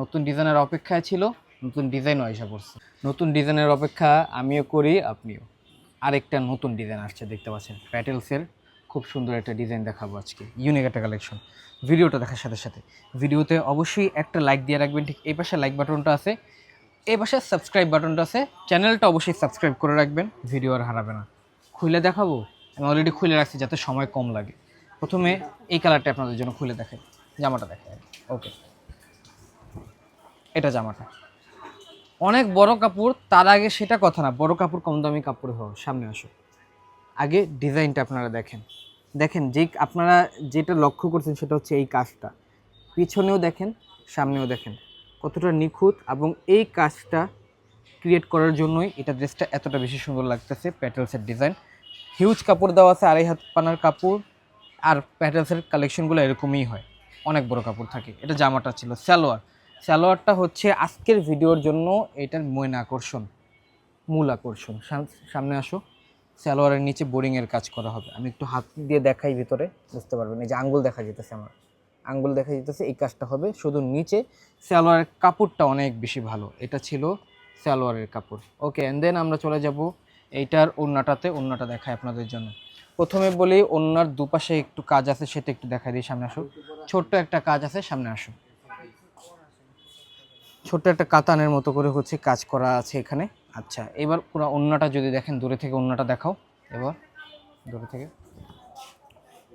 নতুন ডিজাইনের অপেক্ষায় ছিল, নতুন ডিজাইনও এসে পড়ছে। নতুন ডিজাইনের অপেক্ষা আমিও করি, আপনিও। আরেকটা নতুন ডিজাইন আসছে, দেখতে পাচ্ছেন প্যাটেলসের খুব সুন্দর একটা ডিজাইন দেখাবো আজকে ইউনিক একটা কালেকশন ভিডিওটা দেখার সাথে সাথে, ভিডিওতে অবশ্যই একটা লাইক দিয়ে রাখবেন, ঠিক এই পাশে লাইক বাটনটা আছে, এই পাশে সাবস্ক্রাইব বাটনটা আছে, চ্যানেলটা অবশ্যই সাবস্ক্রাইব করে রাখবেন ভিডিও আর হারাবে না। খুলে দেখাবো, আমি অলরেডি খুলে রাখছি যাতে সময় কম লাগে। প্রথমে এই কালারটা আপনাদের জন্য খুলে দেখাই, জামাটা দেখাই ওকে এটা জামাটা। অনেক বড় কাপড়, তার আগে সেটা কথা না, বড় কাপড় কম দামি কাপড় হোক সামনে আসো। আগে ডিজাইনটা আপনারা দেখেন। দেখেন যে আপনারা যেটা লক্ষ্য করছেন সেটা হচ্ছে এই কাজটা। পিছনেও দেখেন, সামনেও দেখেন। কতটা নিখুঁত এবং এই কাজটা ক্রিয়েট করার জন্যই এটা ড্রেসটা এতটা বেশি সুন্দর লাগতেছে প্যাটেলসের ডিজাইন হিউজ কাপড় দেওয়া আছে, আড়াই হাত পানার কাপড়, আর প্যাটেলসের কালেকশনগুলো এরকমই হয়। অনেক বড় কাপড় থাকে। এটা জামাটা ছিল, সালোয়ার। সালোয়ারটা হচ্ছে আজকের ভিডিওর জন্য এটার মূল আকর্ষণ মূল আকর্ষণ। সাম- সামনে আসো। সালোয়ারের নিচে বোরিংয়ের কাজ করা হবে। আমি একটু হাত দিয়ে দেখাই ভিতরে, বুঝতে পারবেন? এই যে আঙ্গুল দেখা যেতেছে আমার। আঙ্গুল দেখা যেতেছে এই কাজটা হবে। শুধু নিচে সালোয়ারের কাপড়টা অনেক বেশি ভালো। এটা ছিল সালোয়ারের কাপড়। ওকে অ্যান্ড দেন আমরা চলে যাব এইটার ওড়নাটাতে। ওড়নাটা দেখাই আপনাদের জন্য। প্রথমে বলি, ওড়নার দুপাশে একটু কাজ আছে, সেটা একটু দেখাই দিই। সামনে আসো। ছোট্ট একটা কাজ আছে, সামনে আসো। ছোট্ট একটা কাতানের মতো করে হচ্ছে কাজ করা আছে এখানে। আচ্ছা এবার পুরো ওড়নাটা যদি দেখেন, দূরে থেকে ওড়নাটা দেখাও। এবার দূরে থেকে।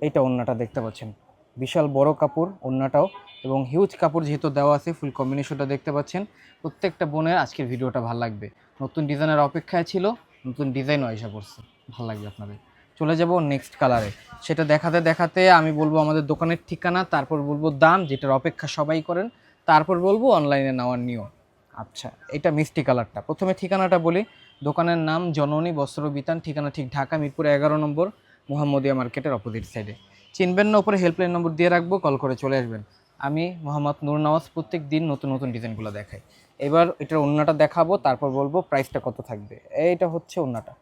এইটা ওড়নাটা দেখতে পাচ্ছেন। বিশাল বড় কাপড় ওড়নাটাও এবং হিউজ কাপড় যেহেতু দেওয়া আছে ফুল কম্বিনেশনটা দেখতে পাচ্ছেন। প্রত্যেকটা বোনের আজকের ভিডিওটা ভালো লাগবে। নতুন ডিজাইনের অপেক্ষায় ছিল, নতুন ডিজাইনও এসে করছে ভালো লাগবে আপনাদের। চলে যাব নেক্সট কালারে সেটা দেখাতে দেখাতে আমি বলব আমাদের দোকানের ঠিকানা, তারপর বলব দাম, যেটার অপেক্ষা সবাই করেন। তারপর বলব অনলাইনে নেওয়ার নিয়ম। আচ্ছা এটা মিষ্টি কালারটা। প্রথমে ঠিকানাটা বলি। দোকানের নাম জননী বস্ত্র বিতান, ঠিকানা ঠিক ঢাকা, মিরপুর এগারো নম্বর, মোহাম্মদিয়া মার্কেটের অপোজিট সাইডে। চিনবেন না ওপরে হেল্পলাইন নম্বর দিয়ে রাখব, কল করে চলে আসবেন। আমি মোহাম্মদ নূর নওয়াজ প্রত্যেক দিন নতুন নতুন ডিজাইনগুলো দেখাই। এবার এটার ওন্নাটা দেখাবো, তারপর বলব প্রাইসটা কত থাকবে। এইটা হচ্ছে ওন্নাটা।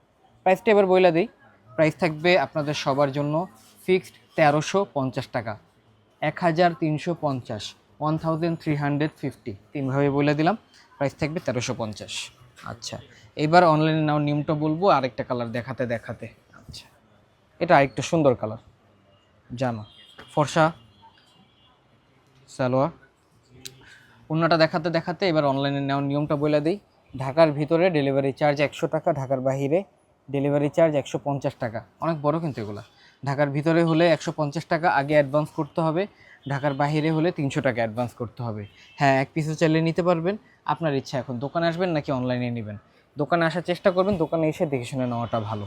প্রাইসটা এবার বইলা দিই। প্রাইস থাকবে আপনাদের সবার জন্য ফিক্সড তেরোশো পঞ্চাশ টাকা। এক হাজার তিনশো পঞ্চাশ। One thousand three hundred fifty তিনভাবে বলে দিলাম প্রাইস থাকবে তেরোশো পঞ্চাশ। আচ্ছা এবার অনলাইনে নাও নিয়মটা বলব, আরেকটা কালার দেখাতে দেখাতে। আচ্ছা এটা আরেকটা সুন্দর কালার জামা ফর্সা, সালোয়ার। অন্যটা দেখাতে দেখাতে এবার অনলাইনে নেওয়ার নিয়মটা বলে দিই। ঢাকার ভিতরে ডেলিভারি চার্জ একশো টাকা, ঢাকার বাইরে ডেলিভারি চার্জ একশো পঞ্চাশ টাকা। অনেক বড় কিন্তু এগুলো। ঢাকার ভিতরে হলে একশো পঞ্চাশ টাকা আগে অ্যাডভান্স করতে হবে, ঢাকার বাইরে হলে তিনশো টাকা অ্যাডভান্স করতে হবে। হ্যাঁ এক পিসও চাইলে নিতে পারবেন। আপনার ইচ্ছা এখন দোকানে আসবেন নাকি অনলাইনে নেবেন? দোকানে আসার চেষ্টা করবেন, দোকানে এসে দেখে শুনে নেওয়াটা ভালো।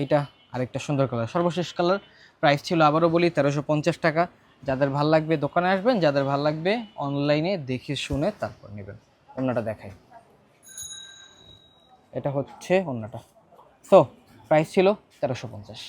এইটা আরেকটা সুন্দর কালার সর্বশেষ কালার প্রাইস ছিল আবারও বলি তেরোশো পঞ্চাশ টাকা। যাদের ভালো লাগবে দোকানে আসবেন, যাদের ভালো লাগবে অনলাইনে দেখে শুনে তারপর নেবেন। অন্যটা দেখাই। এটা হচ্ছে অন্যটা। সো প্রাইস ছিল তেরোশো পঞ্চাশ।